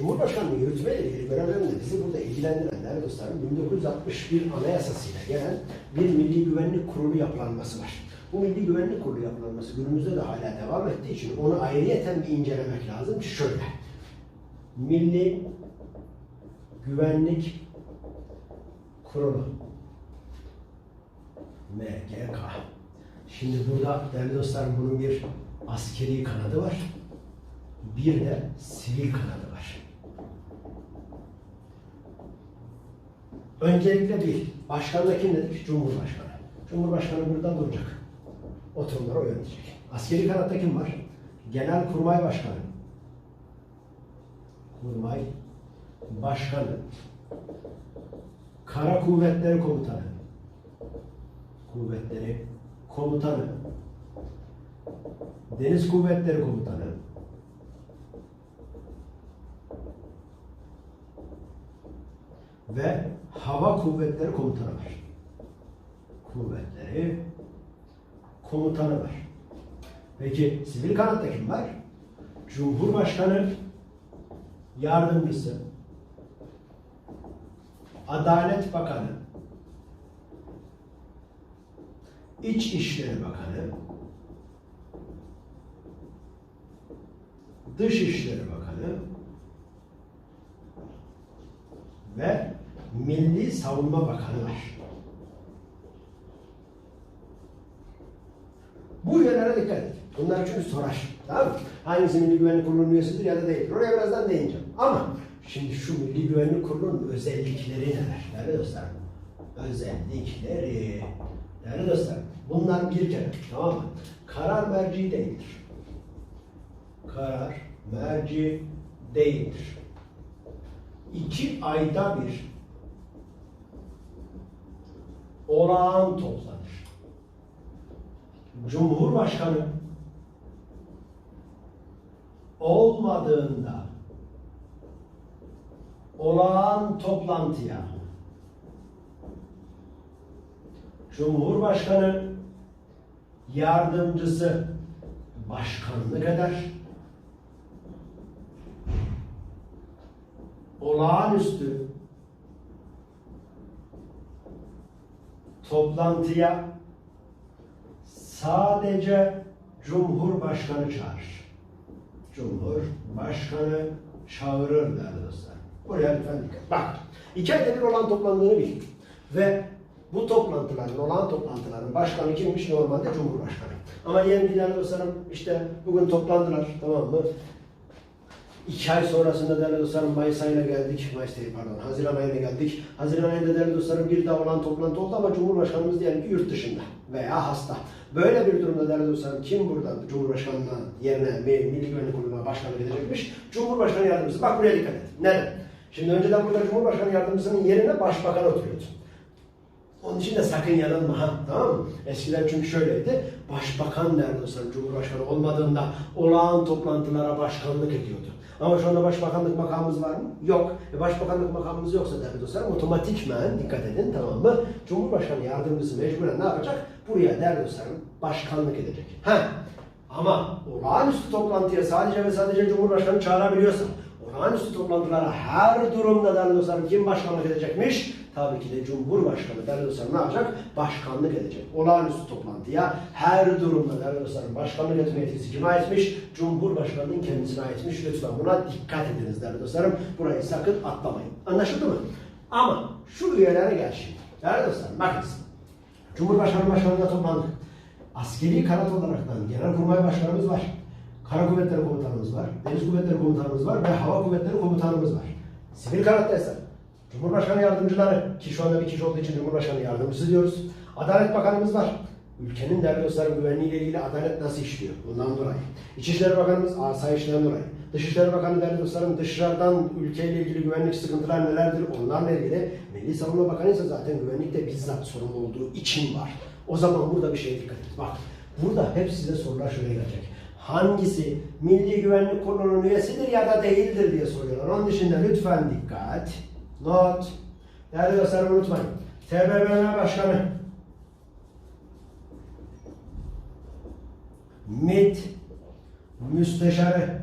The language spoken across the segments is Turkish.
Cumhurbaşkanlığı yürütme görevlerinde bizi burada ilgilendiren değerli dostlarım 1961 anayasasıyla gelen bir milli güvenlik kurulu yapılanması var. Bu milli güvenlik kurulu yapılanması günümüzde de hala devam ettiği için onu ayrıyeten bir incelemek lazım. Şöyle. Milli Güvenlik Kurulu. MGK. Şimdi burada değerli dostlarım bunun bir askeri kanadı var. Bir de sivil kanadı var. Öncelikle bir, başkanda kim dedik? Cumhurbaşkanı. Cumhurbaşkanı burada duracak. Oturumları o yönetecek. Askeri kanatta kim var? Genelkurmay Başkanı. Kurmay Başkanı. Kara Kuvvetleri Komutanı. Kuvvetleri Komutanı. Deniz Kuvvetleri Komutanı. Ve Hava Kuvvetleri Komutanı var. Kuvvetleri Komutanı var. Peki sivil kanatta kim var? Cumhurbaşkanı Yardımcısı, Adalet Bakanı, İç İşleri Bakanı, Dışişleri Bakanı ve Milli Savunma Bakanı var. Bu üyelere dikkat et. Bunlar çünkü sorar. Tamam mı? Hangisi Milli Güvenlik Kurulu'nun üyesidir ya da değildir. Oraya birazdan değineceğim. Ama şimdi şu Milli Güvenlik Kurulu'nun özellikleri neler? Değerli dostlar. Özellikleri. Değerli dostlar. Bunlar bir kere. Tamam mı? Karar merci değildir. Karar merci değildir. İki ayda bir olağan toplanır. Cumhurbaşkanı olmadığında olağan toplantıya Cumhurbaşkanı yardımcısı başkanlık eder. Olağanüstü toplantıya sadece Cumhurbaşkanı çağırır. Cumhurbaşkanı çağırır değerli dostlar. Buraya lütfen dikkat. Bak, iki ayda bir olan toplandığını bil. Ve bu toplantıların, olan toplantıların başkanı kimmiş? Normalde Cumhurbaşkanı. Ama diyelim ki değerli dostlarım işte bugün toplandılar tamam mı? İki ay sonrasında değerli dostlarım Mayıs ayına geldik. Mayıs değil pardon. Haziran ayına geldik. Haziran ayında değerli dostlarım bir daha olan toplantı oldu ama Cumhurbaşkanımız diyelim ki yurt dışında veya hasta. Böyle bir durumda değerli dostlarım kim buradan Cumhurbaşkanlığı yerine Milli Güvenlik Kurulu'na başkanlık edecekmiş? Cumhurbaşkanı yardımcısı. Bak buraya dikkat et. Neden? Şimdi önceden burada Cumhurbaşkanı yardımcısının yerine başbakan oturuyordu. Onun için de sakın yanılma ha, tamam mı? Eskiden çünkü şöyleydi, başbakan değerli dostlarım Cumhurbaşkanı olmadığında olağan toplantılara başkanlık ediyordu. Ama şu anda başbakanlık makamımız var mı? Yok. E başbakanlık makamımız yoksa değerli dostlarım otomatikmen dikkat edin tamam mı? Cumhurbaşkanı yardımcısı mecburen ne yapacak? Buraya değerli dostlarım başkanlık edecek. Ha. Ama olağanüstü toplantıya sadece ve sadece Cumhurbaşkanı çağırabiliyorsa olağanüstü toplantılara her durumda değerli dostlarım kim başkanlık edecekmiş? Tabii ki de Cumhurbaşkanı dostlarım ne yapacak? Başkanlık edecek. Olağanüstü toplantıya her durumda dostlarım başkanlık etme yetkisi kime aitmiş? Cumhurbaşkanının kendisine aitmiş. Lütfen buna dikkat ediniz değerli dostlarım. Burayı sakın atlamayın. Anlaşıldı mı? Ama şu üyelere gel şimdi. Değerli dostlarım bakınız. Cumhurbaşkanı başkanlığına toplandık. Askeri kanat olaraktan Genelkurmay Başkanımız var. Kara Kuvvetleri Komutanımız var. Deniz Kuvvetleri Komutanımız var ve Hava Kuvvetleri Komutanımız var. Sivil kanattaysa Cumhurbaşkanı yardımcıları ki şu anda bir kişi olduğu için Cumhurbaşkanı yardımcısı diyoruz. Adalet Bakanımız var. Ülkenin değerli dostlarım güvenliğiyle ilgili adalet nasıl işliyor? Bundan dolayı. İçişleri Bakanımız asayişten dolayı. Dışişleri Bakanı değerli dostlarım dışarıdan ülkeyle ilgili güvenlik sıkıntılar nelerdir? Onlarla ilgili. Milli Savunma Bakanı ise zaten güvenlikte bizzat sorumlu olduğu için var. O zaman burada bir şeye dikkat et. Bak burada hep size sorular şöyle gelecek. Hangisi Milli Güvenlik Kurulu'nun üyesidir ya da değildir diye soruyorlar. Onun dışında lütfen dikkat. Not. Değerli dostlarım unutmayın. TBMM Başkanı. MİT Müsteşarı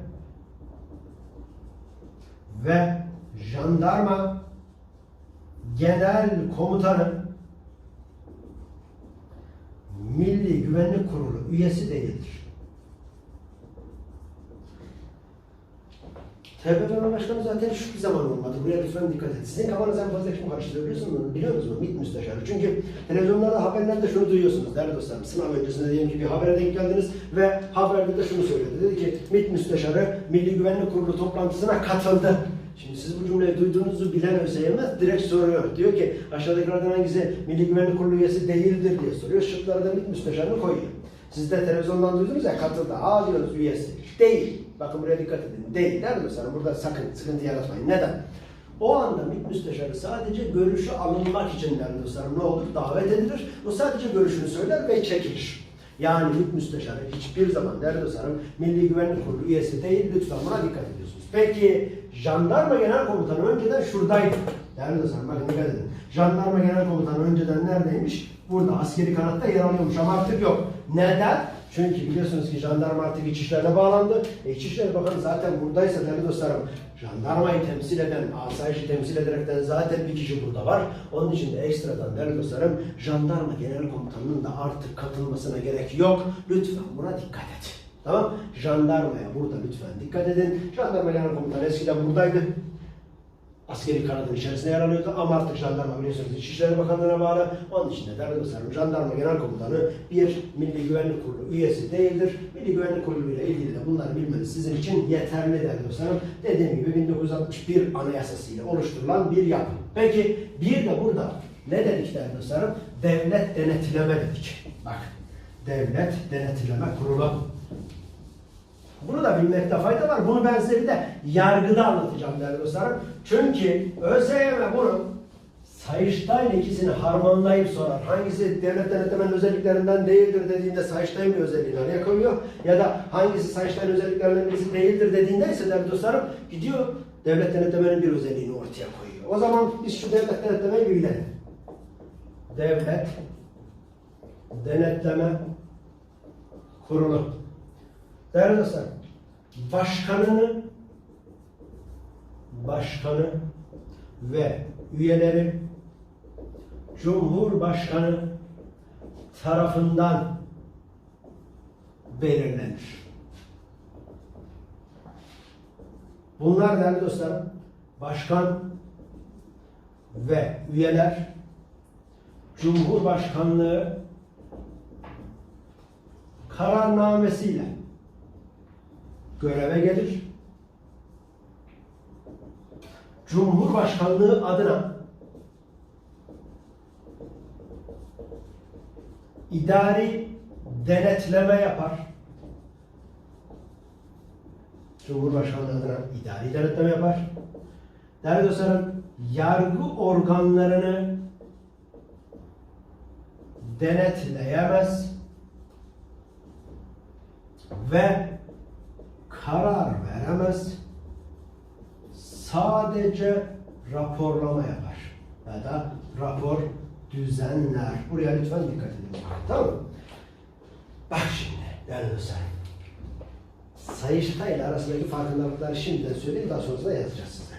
ve jandarma genel komutanı Milli Güvenlik Kurulu üyesi değildir. TBMM Başkanı zaten şu zaman olmadı. Buraya lütfen dikkat edin. Sizin kafanız en fazla kim karıştırıyor biliyorsunuz mu? Biliyor musunuz? MİT müsteşarı. Çünkü televizyonlarda haberlerde şunu duyuyorsunuz değerli dostlarım. Sınav öncesinde diyelim ki bir habere denk geldiniz ve haberde de şunu söyledi. Dedi ki MİT müsteşarı Milli Güvenlik Kurulu toplantısına katıldı. Şimdi siz bu cümleyi duyduğunuzu bilen ÖSYM direkt soruyor. Diyor ki aşağıdakilerden hangisi Milli Güvenlik Kurulu üyesi değildir diye soruyor. Şıklara da MİT müsteşarını koyuyor. Siz de televizyondan duydunuz ya katıldı. Aa diyoruz üyesi. Değil. Bakın buraya dikkat edin. Değil. Değil mi sana? Burada sakın sıkıntı yaratmayın. Neden? O anda MİT müsteşarı sadece görüşü alınmak için değerli dostlarım ne olur? Davet edilir. O sadece görüşünü söyler ve çekilir. Yani MİT müsteşarı hiçbir zaman değerli dostlarım Milli Güvenlik Kurulu üyesi değil. Lütfen buna dikkat ediyorsunuz. Peki Jandarma Genel Komutanı önceden şuradaydı. Değerli dostlarım bakın dikkat edin. Jandarma Genel Komutanı önceden neredeymiş? Burada askeri kanatta yer alıyormuş ama artık yok. Neden? Çünkü biliyorsunuz ki jandarma artık İçişler'e bağlandı. E, İçişleri Bakanı zaten buradaysa değerli dostlarım jandarmayı temsil eden, asayişi temsil ederekten zaten bir kişi burada var. Onun için de ekstradan değerli dostlarım jandarma genel komutanının da artık katılmasına gerek yok. Lütfen buna dikkat et. Tamam? Jandarmaya burada lütfen dikkat edin. Jandarma genel komutanı eskiden buradaydı askeri kanadın içerisinde yer alıyordu ama artık jandarma biliyorsunuz İçişleri Bakanlığı'na bağlı. Onun için de değerli dostlarım jandarma genel komutanı bir Milli Güvenlik Kurulu üyesi değildir. Milli Güvenlik Kurulu ile ilgili de bunları bilmeniz sizin için yeterli değerli dostlarım. Dediğim gibi 1961 anayasasıyla oluşturulan bir yapı. Peki bir de burada ne dedik değerli dostlarım? Devlet denetleme dedik. Bak Devlet Denetleme Kurulu. Bunu da bilmekte fayda var. Bunu ben size bir de yargıda anlatacağım değerli dostlarım. Çünkü ÖSYM bunu Sayıştay'la ikisini harmanlayıp sorar. Hangisi devlet denetlemenin özelliklerinden değildir dediğinde Sayıştay'ın bir özelliğini araya koyuyor. Ya da hangisi Sayıştay'ın özelliklerinden birisi değildir dediğinde ise değerli dostlarım gidiyor devlet denetlemenin bir özelliğini ortaya koyuyor. O zaman biz şu devlet denetlemeyi bir bilelim. Devlet Denetleme Kurulu. Değerli dostlar, başkanını, başkanı ve üyeleri Cumhurbaşkanı tarafından belirlenir. Bunlar değerli dostlar, başkan ve üyeler Cumhurbaşkanlığı kararnamesiyle göreve gelir. Cumhurbaşkanlığı adına idari denetleme yapar. Cumhurbaşkanlığı adına idari denetleme yapar. Değerli dostlarım, yargı organlarını denetleyemez ve karar veremez. Sadece raporlama yapar. Ya da rapor düzenler. Buraya lütfen dikkat edin. Tamam mı? Bak şimdi değerli dostlar. Sayıştay ile arasındaki farkındalıkları şimdiden söyleyeyim daha sonrasında yazacağız size.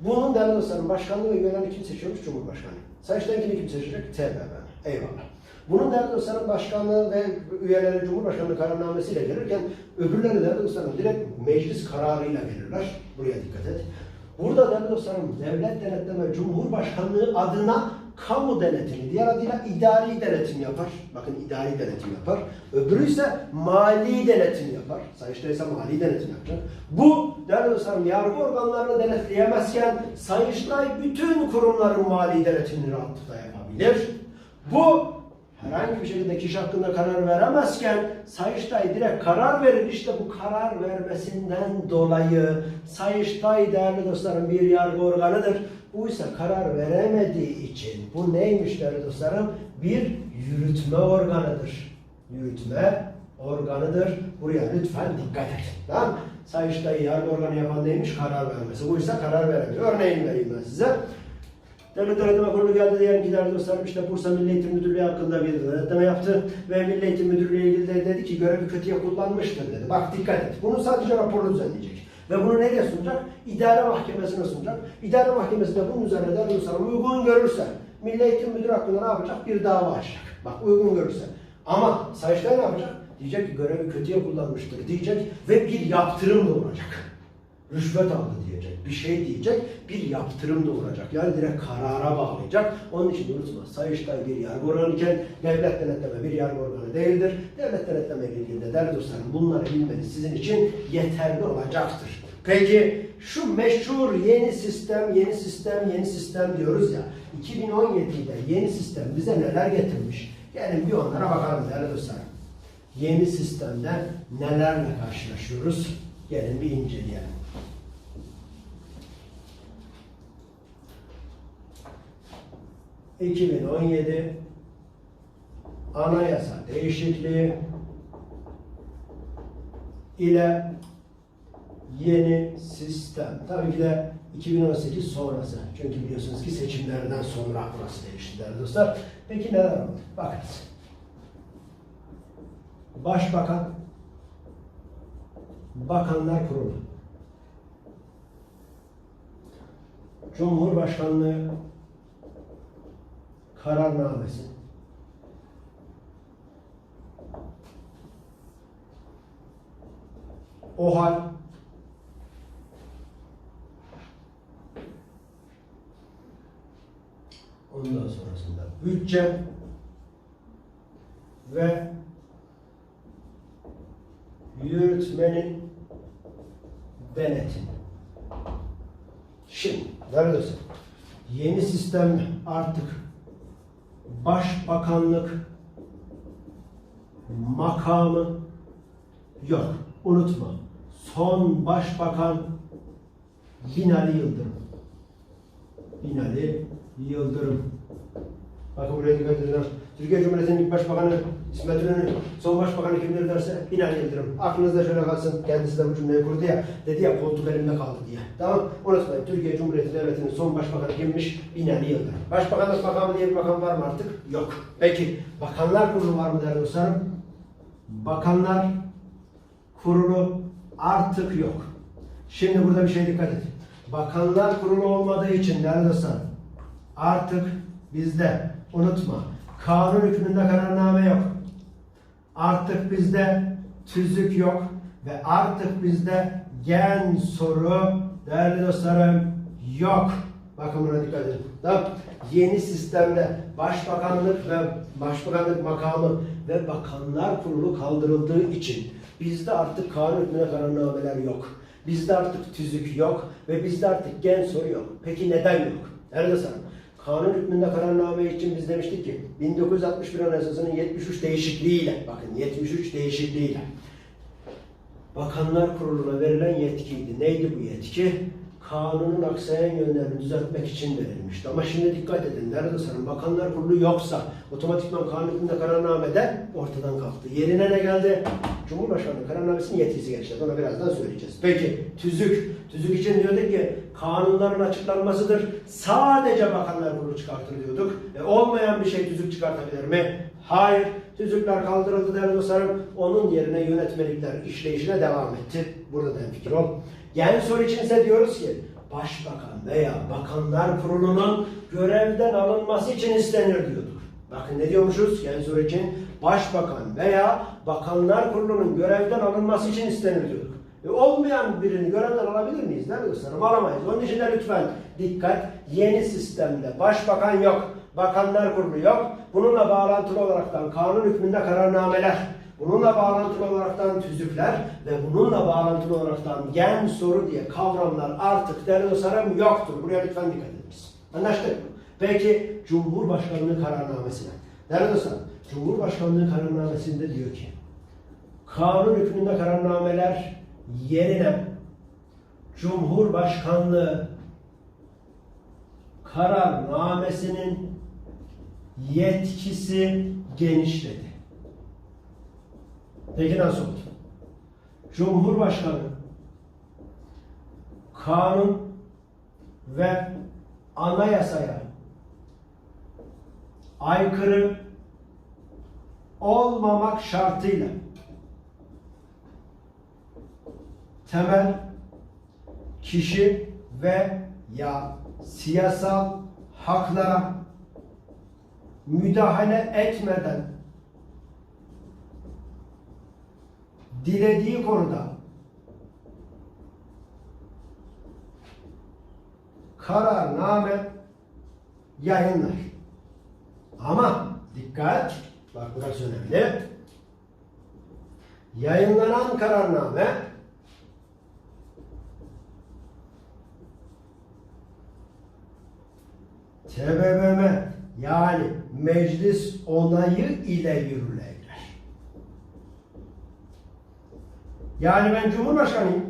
Bunun değerli dostlarım başkanlığı ve üyelerini kim seçiyormuş? Cumhurbaşkanı. Sayıştay'ın kimi kim seçecek? TBMM. Eyvallah. Bunun değerli dostlarım başkanlığı ve üyeleri Cumhurbaşkanlığı kararnamesiyle gelirken öbürleri değerli dostlarım direkt meclis kararıyla gelirler. Buraya dikkat et. Burada değerli dostlarım devlet denetleme Cumhurbaşkanlığı adına kamu denetimi, diğer adıyla idari denetim yapar. Bakın idari denetim yapar. Öbürü ise mali denetim yapar. Sayıştay ise mali denetim yapacak. Bu değerli dostlarım yargı organlarını denetleyemezken Sayıştay bütün kurumların mali denetimini rahatlıkla yapabilir. Bu herhangi bir şekilde kişi hakkında karar veremezken Sayıştay direkt karar verir. İşte bu karar vermesinden dolayı Sayıştay değerli dostlarım bir yargı organıdır. Bu ise karar veremediği için bu neymiş değerli dostlarım? Bir yürütme organıdır. Yürütme organıdır. Buraya lütfen dikkat edin. Tamam mı? Sayıştay'ı yargı organı yapan neymiş? Karar vermesi. Bu ise karar veremiyor. Örneğini vereyim ben size. Devlet Denetleme Kurulu geldi diyelim ki değerli dostlarım işte Bursa Milli Eğitim Müdürlüğü hakkında bir denetleme yaptı ve Milli Eğitim Müdürlüğü ilgili de dedi ki görevi kötüye kullanmıştır dedi. Bak dikkat et. Bunu sadece raporlu düzenleyecek. Ve bunu nereye sunacak? İdare mahkemesine sunacak. İdare mahkemesi de bunun üzerine Darülsan'a uygun görürse Milli Eğitim Müdürü hakkında ne yapacak? Bir dava açacak. Bak uygun görürse. Ama Sayıştay ne yapacak? Diyecek ki görevi kötüye kullanmıştır diyecek ve bir yaptırım da olacak. Rüşvet aldı diyecek, bir şey diyecek, bir yaptırım da olacak. Yani direkt karara bağlayacak. Onun için unutma, Sayıştay bir yargı organı iken devlet denetleme bir yargı organı değildir. Devlet denetleme ilgili de değerli dostlarım bunları bilmeniz sizin için yeterli olacaktır. Peki şu meşhur yeni sistem, yeni sistem, yeni sistem diyoruz ya. 2017'de yeni sistem bize neler getirmiş? Gelin bir onlara bakalım değerli dostlarım. Yeni sistemde nelerle karşılaşıyoruz? Gelin bir inceleyelim. ...2017 anayasa değişikliği ile yeni sistem. Tabii ki de 2018 sonrası. Çünkü biliyorsunuz ki seçimlerden sonra burası değişti değerli dostlar. Peki neler oldu? Bakınız. Başbakan, Bakanlar Kurulu, Cumhurbaşkanlığı kararnamesi, OHAL, ondan sonrasında bütçe ve yürütmenin denetimi. Şimdi, neredesin? Yeni sistem artık başbakanlık makamı yok. Unutma. Son başbakan Binali Yıldırım. Binali Yıldırım. Bakın buraya dikkat edin. Türkiye Cumhuriyeti'nin ilk başbakanı İsmet İnönü, son başbakanı kimdir derse Binali Yıldırım. Aklınızda şöyle kalsın. Kendisi de bu cümleyi kurdu ya. Dedi ya koltuk elimde kaldı diye. Tamam Unutmayın. Türkiye Cumhuriyeti Devleti'nin son başbakanı kimmiş? Binali Yıldırım. Başbakanlık makamı diye bir makam var mı artık? Yok. Peki bakanlar kurulu var mı değerli dostlarım? Bakanlar kurulu artık yok. Şimdi burada bir şey dikkat edin. Bakanlar kurulu olmadığı için değerli dostlar artık bizde unutma kanun hükmünde kararname yok. Artık bizde tüzük yok ve artık bizde gen soru değerli dostlarım yok. Bakın buna dikkat edin. Tamam. Yeni sistemde başbakanlık ve başbakanlık makamı ve bakanlar kurulu kaldırıldığı için bizde artık kanun hükmüne kararnameler yok. Bizde artık tüzük yok ve bizde artık gen soru yok. Peki neden yok? Nerede sana? Kanun hükmünde kararname için biz demiştik ki 1961 Anayasası'nın 73 değişikliğiyle bakın 73 değişikliğiyle Bakanlar Kurulu'na verilen yetkiydi. Neydi bu yetki? Kanunun aksayan yönlerini düzeltmek için verilmişti. Ama şimdi dikkat edin. Nerede sanırım? Bakanlar Kurulu yoksa otomatikman kanun hükmünde kararnamede ortadan kalktı. Yerine ne geldi? Cumhurbaşkanı kararnamesinin yetkisi geçti. Ona birazdan söyleyeceğiz. Peki tüzük. Tüzük için diyorduk ki kanunların açıklanmasıdır. Sadece Bakanlar Kurulu çıkartır diyorduk. E, olmayan bir şey tüzük çıkartabilir mi? Hayır. Tüzükler kaldırıldı değerli dostlarım. Onun yerine yönetmelikler işleyişine devam etti. Burada da fikir ol. Gen soru için ise diyoruz ki Başbakan veya Bakanlar Kurulu'nun görevden alınması için istenir diyorduk. Bakın ne diyormuşuz gen soru için? Başbakan veya Bakanlar Kurulu'nun görevden alınması için istenir diyorduk. E, olmayan birini görevden alabilir miyiz? Değerli dostlarım alamayız. Onun için de lütfen dikkat. Yeni sistemde başbakan yok, bakanlar kurulu yok. Bununla bağlantılı olaraktan kanun hükmünde kararnameler, bununla bağlantılı olaraktan tüzükler ve bununla bağlantılı olaraktan gen soru diye kavramlar artık değerli dostlarım yoktur. Buraya lütfen dikkat ediniz. Anlaştık mı? Peki Cumhurbaşkanlığı kararnamesine. Değerli dostlarım, Cumhurbaşkanlığı kararnamesinde diyor ki kanun hükmünde kararnameler yerine Cumhurbaşkanlığı kararnamesinin yetkisi genişledi. Peki nasıl oldu? Cumhurbaşkanı kanun ve anayasaya aykırı olmamak şartıyla temel kişi ve ya siyasal haklara müdahale etmeden dilediği konuda kararname yayınlar. Ama dikkat, bak burası önemli. Yayınlanan kararname TBMM yani meclis onayı ile yürürlüğe girer. Yani ben Cumhurbaşkanıyım.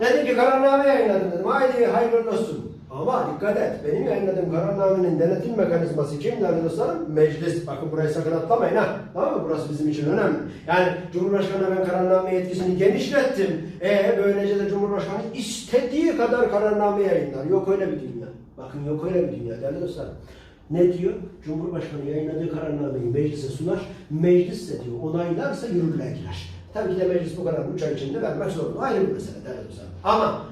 Dedim ki kararname yayınladım dedim. Haydi hayırlı olsun. Ama dikkat et. Benim yayınladığım kararnamenin denetim mekanizması kim değerli dostlarım? Meclis. Bakın burayı sakın atlamayın ha. Tamam mı? Burası bizim için önemli. Yani Cumhurbaşkanı'na ben kararname yetkisini genişlettim. E böylece de Cumhurbaşkanı istediği kadar kararname yayınlar. Yok öyle bir dünya. Bakın yok öyle bir dünya değerli dostlar. Ne diyor? Cumhurbaşkanı yayınladığı kararnameyi meclise sunar. Meclis de diyor onaylarsa yürürlüğe girer. Tabii ki de meclis bu kararı 3 ay içinde vermek zorunda. Ayrı bir mesele değerli dostlar. Ama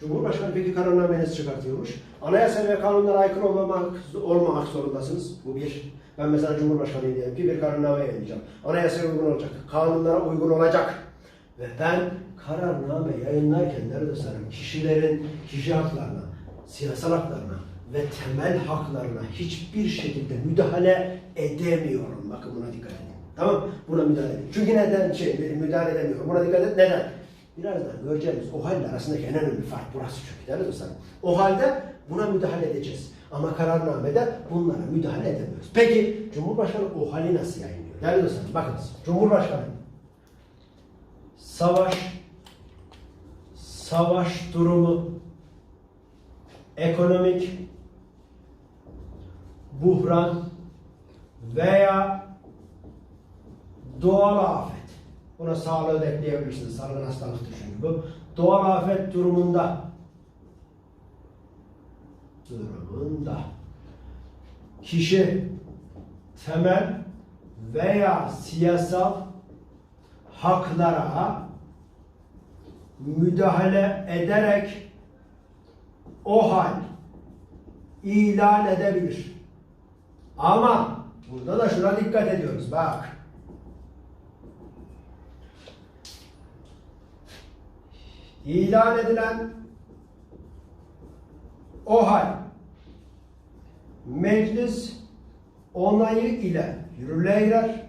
Cumhurbaşkanı peki kararname nasıl çıkartıyormuş? Anayasa ve kanunlara aykırı olmamak, olmamak zorundasınız. Bu bir. Ben mesela Cumhurbaşkanıyım diyelim ki bir kararname yayınlayacağım. Anayasaya uygun olacak, kanunlara uygun olacak. Ve ben kararname yayınlarken değerli dostlarım kişilerin kişi haklarına, siyasal haklarına ve temel haklarına hiçbir şekilde müdahale edemiyorum. Bakın buna dikkat edin. Tamam Buna müdahale edin. Çünkü neden şey, müdahale edemiyorum? Buna dikkat et. Neden? Birazdan göreceğimiz o halde arasındaki en önemli fark burası çünkü değerli dostlarım. O halde buna müdahale edeceğiz. Ama kararnamede bunlara müdahale edemiyoruz. Peki Cumhurbaşkanı o hali nasıl yayınlıyor? Değerli dostlarım bakınız. Cumhurbaşkanı savaş savaş durumu ekonomik buhran veya doğal afet. Buna sağlığı da ekleyebilirsiniz. Salgın hastalıktır çünkü bu. Doğal afet durumunda durumunda kişi temel veya siyasal haklara müdahale ederek o hal ilan edebilir. Ama burada da şuna dikkat ediyoruz. Bak. ilan edilen o hal meclis onayı ile yürürlüğe girer.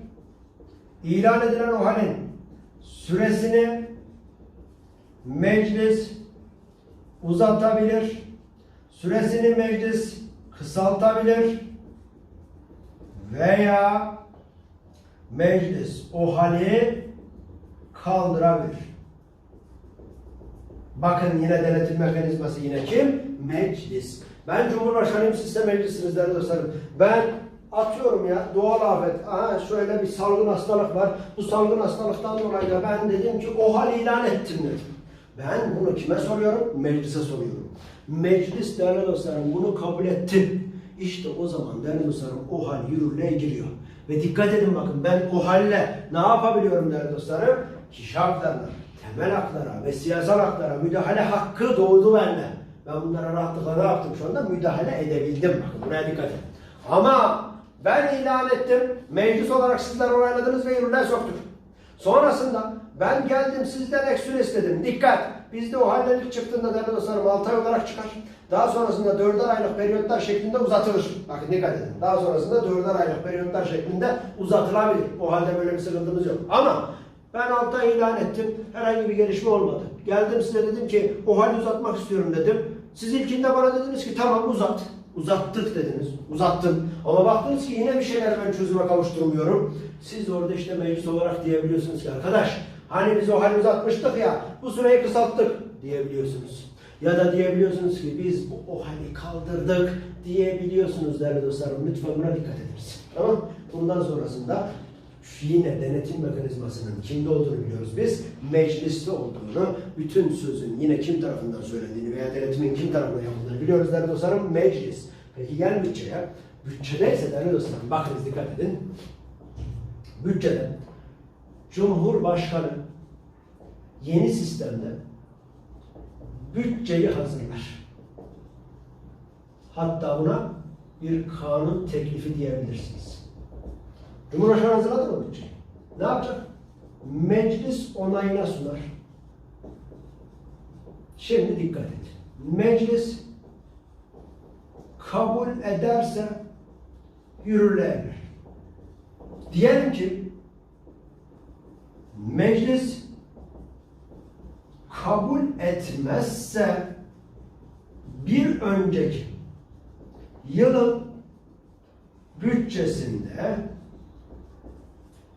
İlan edilen o halin süresini meclis uzatabilir. Süresini meclis kısaltabilir veya meclis o hali kaldırabilir. Bakın yine denetim mekanizması yine kim? Meclis. Ben Cumhurbaşkanıyım, siz de meclisiniz değerli dostlarım. Ben atıyorum ya doğal afet. Aha şöyle bir salgın hastalık var. Bu salgın hastalıktan dolayı da ben dedim ki o hal ilan ettim dedim. Ben bunu kime soruyorum? Meclise soruyorum. Meclis değerli dostlarım bunu kabul etti. İşte o zaman değerli dostlarım o hal yürürlüğe giriyor. Ve dikkat edin bakın ben o halle ne yapabiliyorum değerli dostlarım? Kişi haklarına, temel haklara ve siyasal haklara müdahale hakkı doğdu bende. Ben bunlara rahatlıkla ne yaptım şu anda? Müdahale edebildim. Bakın buraya dikkat edin. Ama ben ilan ettim. Meclis olarak sizler onayladınız ve yürürlüğe soktuk. Sonrasında ben geldim sizden eksül istedim. Dikkat! Bizde o haller ilk çıktığında değerli dostlarım 6 ay olarak çıkar. Daha sonrasında 4'er aylık periyotlar şeklinde uzatılır. Bakın dikkat edin. Daha sonrasında 4'er aylık periyotlar şeklinde uzatılabilir. O halde böyle bir sıkıntımız yok. Ama ben 6 ay ilan ettim. Herhangi bir gelişme olmadı. Geldim size dedim ki o hali uzatmak istiyorum dedim. Siz ilkinde bana dediniz ki tamam uzat. Uzattık dediniz. Uzattım. Ama baktınız ki yine bir şeyler ben çözüme kavuşturmuyorum. Siz orada işte meclis olarak diyebiliyorsunuz ki arkadaş hani biz o hali uzatmıştık ya bu süreyi kısalttık diyebiliyorsunuz. Ya da diyebiliyorsunuz ki biz bu, o hali kaldırdık diyebiliyorsunuz değerli dostlarım. Lütfen buna dikkat ediniz. Tamam Bundan sonrasında yine denetim mekanizmasının kimde olduğunu biliyoruz biz. Mecliste olduğunu, bütün sözün yine kim tarafından söylendiğini veya denetimin kim tarafından yapıldığını biliyoruz değerli dostlarım. Meclis. Peki gel bütçeye. Bütçede ise değerli dostlarım bakınız dikkat edin. Bütçede Cumhurbaşkanı yeni sistemde bütçeyi hazırlar. Hatta buna bir kanun teklifi diyebilirsiniz. Cumhurbaşkanı hazırladı mı bütçeyi? Ne yapacak? Meclis onayına sunar. Şimdi dikkat et. Meclis kabul ederse yürürlüğe girer. Diyelim ki meclis kabul etmezse bir önceki yılın bütçesinde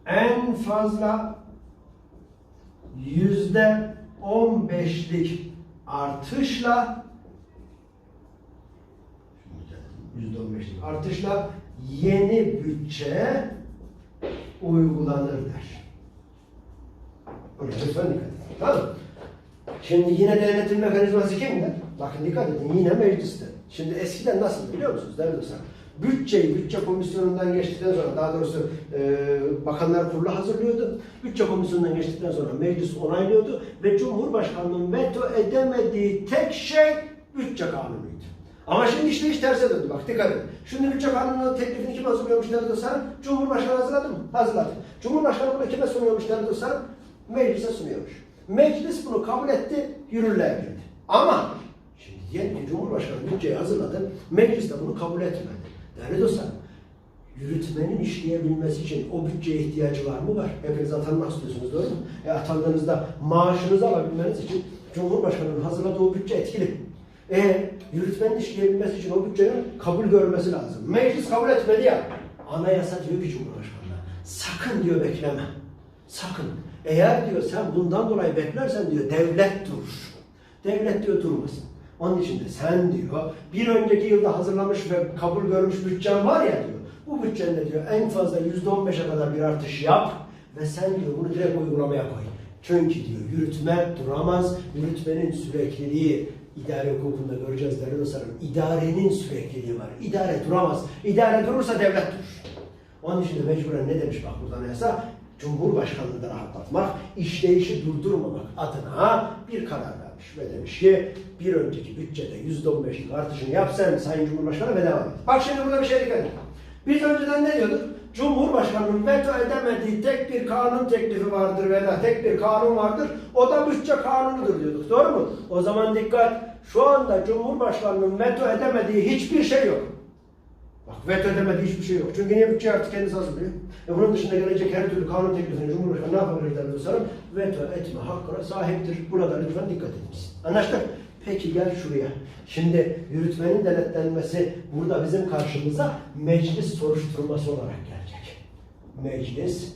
en fazla yüzde on beşlik artışla yüzde on beşlik artışla yeni bütçe uygulanır der. Lütfen dikkat edin. Tamam? Şimdi yine denetim mekanizması kimde? Bakın dikkat edin yine mecliste. Şimdi eskiden nasıl biliyor musunuz değerli dostlar? Bütçeyi bütçe komisyonundan geçtikten sonra daha doğrusu e, bakanlar kurulu hazırlıyordu. Bütçe komisyonundan geçtikten sonra meclis onaylıyordu ve Cumhurbaşkanı'nın veto edemediği tek şey bütçe kanunuydu. Ama şimdi işte iş terse döndü bak dikkat edin. Şimdi bütçe kanununun teklifini kim hazırlıyormuş değerli dostlarım? Cumhurbaşkanı hazırladı mı? Hazırladı. Cumhurbaşkanı bunu kime sunuyormuş değerli dostlarım? Meclise sunuyormuş. Meclis bunu kabul etti, yürürlüğe girdi. Ama şimdi ki Cumhurbaşkanı bütçeyi hazırladı, meclis de bunu kabul etmedi. Değerli dostlar, yürütmenin işleyebilmesi için o bütçeye ihtiyacı var mı? Var. Hepiniz atanmak istiyorsunuz doğru mu? E atandığınızda maaşınızı alabilmeniz için Cumhurbaşkanı'nın hazırladığı o bütçe etkili. E yürütmenin işleyebilmesi için o bütçenin kabul görmesi lazım. Meclis kabul etmedi ya. Anayasa diyor ki Cumhurbaşkanı'na sakın diyor bekleme. Sakın. Eğer diyor sen bundan dolayı beklersen diyor devlet durur. Devlet diyor durmasın. Onun için de sen diyor bir önceki yılda hazırlamış ve kabul görmüş bütçen var ya diyor. Bu bütçende diyor en fazla yüzde on beşe kadar bir artış yap ve sen diyor bunu direkt uygulamaya koy. Çünkü diyor yürütme duramaz. Yürütmenin sürekliliği idare hukukunda göreceğiz değerli dostlarım. İdarenin sürekliliği var. İdare duramaz. İdare durursa devlet durur. Onun için de mecburen ne demiş bak burada anayasa? Cumhurbaşkanlığını da rahatlatmak, işleyişi durdurmamak adına bir karar vermiş. Ve demiş ki bir önceki bütçede yüzde on beşlik artışını yap sen Sayın Cumhurbaşkanı ve devam et. Bak şimdi burada bir şey dikkat edin. Biz önceden ne diyorduk? Cumhurbaşkanının veto edemediği tek bir kanun teklifi vardır veya tek bir kanun vardır. O da bütçe kanunudur diyorduk. Doğru mu? O zaman dikkat. Şu anda Cumhurbaşkanının veto edemediği hiçbir şey yok. Bak veto edemediği hiçbir şey yok. Çünkü niye bütçe artık kendisi hazırlıyor? E bunun dışında gelecek her türlü kanun teklifini Cumhurbaşkanı ne yapabilir değerli dostlarım? Veto etme hakkına sahiptir. Buna da lütfen dikkat ediniz. Anlaştık? Peki gel şuraya. Şimdi yürütmenin denetlenmesi burada bizim karşımıza meclis soruşturması olarak gelecek. Meclis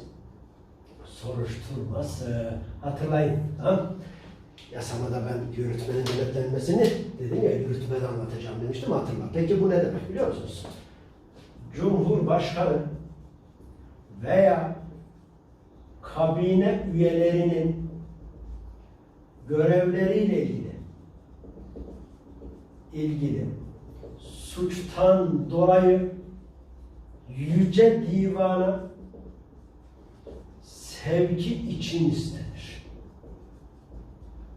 soruşturması. Hatırlayın. Tamam Yasamada ben yürütmenin denetlenmesini dedim ya yürütmede anlatacağım demiştim hatırla. Peki bu ne demek biliyor musunuz? Cumhurbaşkanı veya kabine üyelerinin görevleriyle ilgili ilgili suçtan dolayı yüce divana sevki için istenir.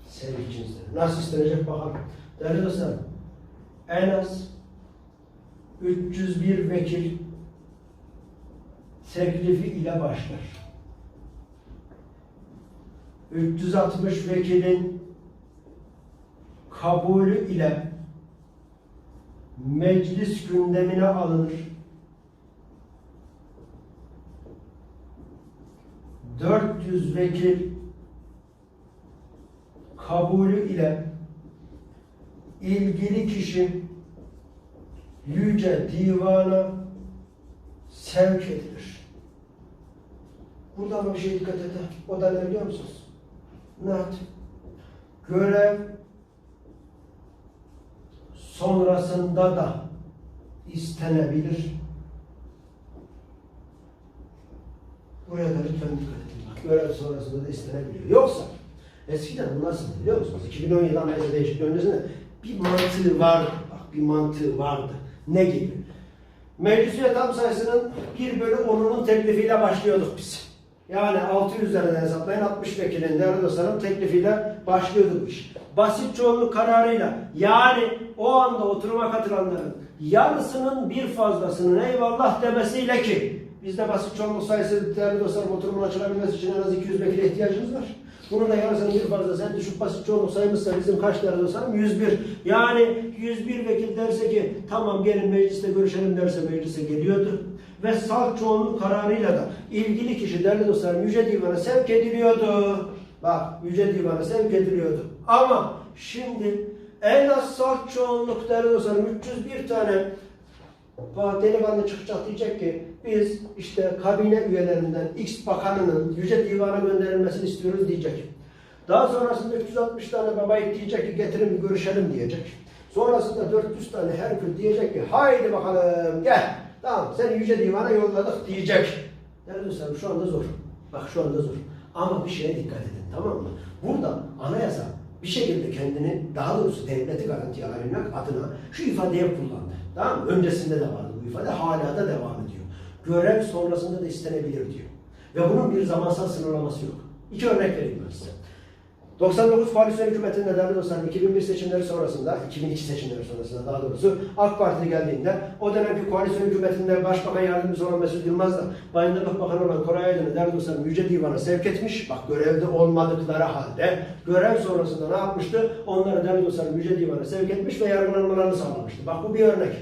Sevki için istenir. Nasıl istenecek bakalım. Değerli dostlar, en az 301 vekil teklifi ile başlar. 360 vekilin kabulü ile meclis gündemine alınır. 400 vekil kabulü ile ilgili kişi yüce divana sevk edilir. Burada bir şey dikkat edin. O da ne biliyor musunuz? Nat. Görev sonrasında da istenebilir. Buraya da lütfen dikkat edin. Görev sonrasında da istenebiliyor. Yoksa eskiden bu nasıl biliyor musunuz? 2017 Anayasa değişikliği öncesinde bir mantığı vardı. Bak bir mantığı vardı. Ne gibi? Meclis üye tam sayısının 1 bölü 10'unun teklifiyle başlıyorduk biz. Yani 600 üzerinden hesaplayın 60 vekilin dostlarım teklifiyle başlıyordu bu iş. Basit çoğunluk kararıyla yani o anda oturuma katılanların yarısının bir fazlasının eyvallah demesiyle ki bizde basit çoğunluk sayısı değerli dostlarım oturumun açılabilmesi için en az 200 vekile ihtiyacımız var. Bunun da yarısının bir fazlası en düşük basit çoğunluk sayımızsa bizim kaç değerli dostlarım? 101. Yani 101 vekil derse ki tamam gelin mecliste görüşelim derse meclise geliyordu. Ve salt çoğunluk kararıyla da ilgili kişi değerli dostlarım Yüce Divan'a sevk ediliyordu. Bak Yüce Divan'a sevk ediliyordu. Ama şimdi en az salt çoğunluk değerli dostlarım 301 tane delikanlı çıkacak diyecek ki biz işte kabine üyelerinden X bakanının Yüce Divan'a gönderilmesini istiyoruz diyecek. Daha sonrasında 360 tane babayı diyecek ki getirin bir görüşelim diyecek. Sonrasında 400 tane Herkül diyecek ki haydi bakalım gel. Tamam seni Yüce Divan'a yolladık diyecek. Dostlarım şu anda zor. Bak şu anda zor. Ama bir şeye dikkat edin tamam mı? Burada anayasa bir şekilde kendini daha doğrusu devleti garantiye alabilmek adına şu ifadeyi kullandı. Tamam mı? Öncesinde de vardı bu ifade hala da devam ediyor. Görev sonrasında da istenebilir diyor. Ve bunun bir zamansal sınırlaması yok. İki örnek vereyim ben size. 99 koalisyon hükümetinin değerli dostlarım 2001 seçimleri sonrasında, 2002 seçimleri sonrasında daha doğrusu AK Parti geldiğinde o dönemki koalisyon hükümetinde Başbakan Yardımcısı olan Mesut Yılmaz da Bayındırlık Bakanı olan Koray Aydın'ı değerli dostlarım Yüce Divan'a sevk etmiş. Bak görevde olmadıkları halde görev sonrasında ne yapmıştı? Onları değerli dostlarım Yüce Divan'a sevk etmiş ve yargılanmalarını sağlamıştı. Bak bu bir örnek.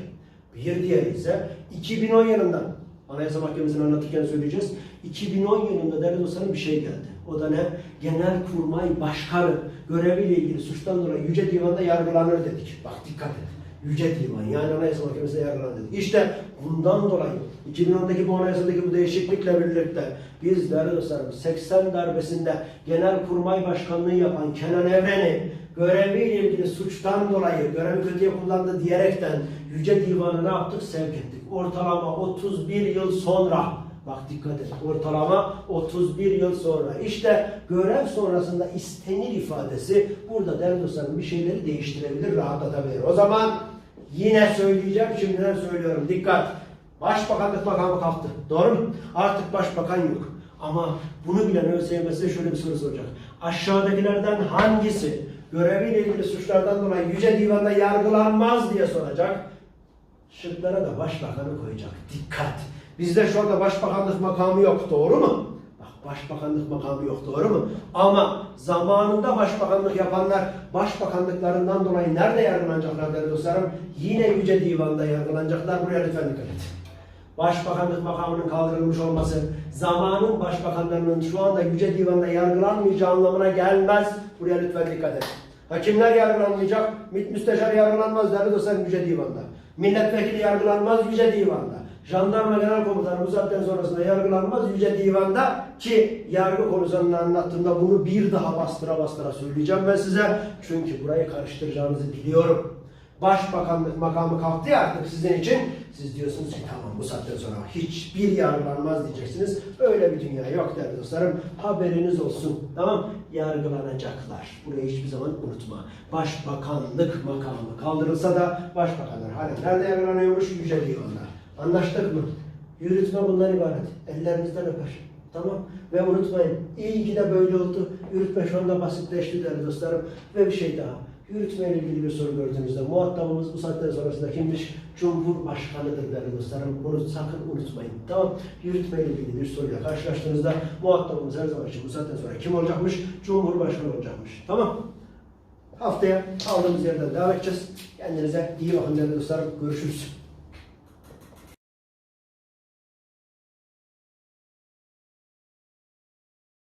Bir diğeri ise 2010 yılında Anayasa Mahkemesi'nin anlatırken söyleyeceğiz. 2010 yılında değerli dostlarım bir şey geldi. O da ne? Genelkurmay Başkanı göreviyle ilgili suçtan dolayı Yüce Divan'da yargılanır dedik. Bak dikkat et. Yüce Divan yani Anayasa Mahkemesi'nde yargılanır dedik. İşte bundan dolayı 2010'daki bu anayasadaki bu değişiklikle birlikte biz değerli dostlarım 80 darbesinde Genelkurmay Başkanlığı yapan Kenan Evren'i göreviyle ilgili suçtan dolayı görevi kötüye kullandı diyerekten Yüce Divan'a ne yaptık? Sevk ettik. Ortalama 31 yıl sonra Bak dikkat et. Ortalama 31 yıl sonra. İşte görev sonrasında istenir ifadesi burada değerli dostlarım bir şeyleri değiştirebilir, rahatlatabilir. O zaman yine söyleyeceğim, şimdiden söylüyorum. Dikkat! Başbakanlık makamı kalktı. Doğru mu? Artık başbakan yok. Ama bunu bilen ÖSYM size şöyle bir soru soracak. Aşağıdakilerden hangisi göreviyle ilgili suçlardan dolayı Yüce Divan'da yargılanmaz diye soracak. Şıklara da başbakanı koyacak. Dikkat! Bizde şu anda başbakanlık makamı yok. Doğru mu? Bak başbakanlık makamı yok. Doğru mu? Ama zamanında başbakanlık yapanlar başbakanlıklarından dolayı nerede yargılanacaklar değerli dostlarım? Yine Yüce Divan'da yargılanacaklar. Buraya lütfen dikkat edin. Başbakanlık makamının kaldırılmış olması zamanın başbakanlarının şu anda Yüce Divan'da yargılanmayacağı anlamına gelmez. Buraya lütfen dikkat edin. Hakimler yargılanmayacak, müsteşar yargılanmaz değerli dostlarım Yüce Divan'da. Milletvekili yargılanmaz Yüce Divan'da. Jandarma Genel Komutanı saatten sonrasında yargılanmaz Yüce Divan'da ki yargı konusunu anlattığımda bunu bir daha bastıra bastıra söyleyeceğim ben size. Çünkü burayı karıştıracağınızı biliyorum. Başbakanlık makamı kalktı ya artık sizin için. Siz diyorsunuz ki tamam bu saatten sonra hiçbir yargılanmaz diyeceksiniz. Öyle bir dünya yok değerli dostlarım. Haberiniz olsun. Tamam Yargılanacaklar. Burayı hiçbir zaman unutma. Başbakanlık makamı kaldırılsa da başbakanlar halen nerede yargılanıyormuş? Yüce Divan'da. Anlaştık mı? Yürütme bundan ibaret. Ellerinizden öper. Tamam. Ve unutmayın. iyi ki de böyle oldu. Yürütme şu anda basitleşti değerli dostlarım. Ve bir şey daha. Yürütme ile ilgili bir soru gördüğünüzde muhatabımız bu saatten sonrasında kimmiş? Cumhurbaşkanıdır değerli dostlarım. Bunu sakın unutmayın. Tamam. Yürütme ile ilgili bir soruyla karşılaştığınızda muhatabımız her zaman için bu saatten sonra kim olacakmış? Cumhurbaşkanı olacakmış. Tamam. Haftaya kaldığımız yerden devam edeceğiz. Kendinize iyi bakın değerli dostlarım. Görüşürüz.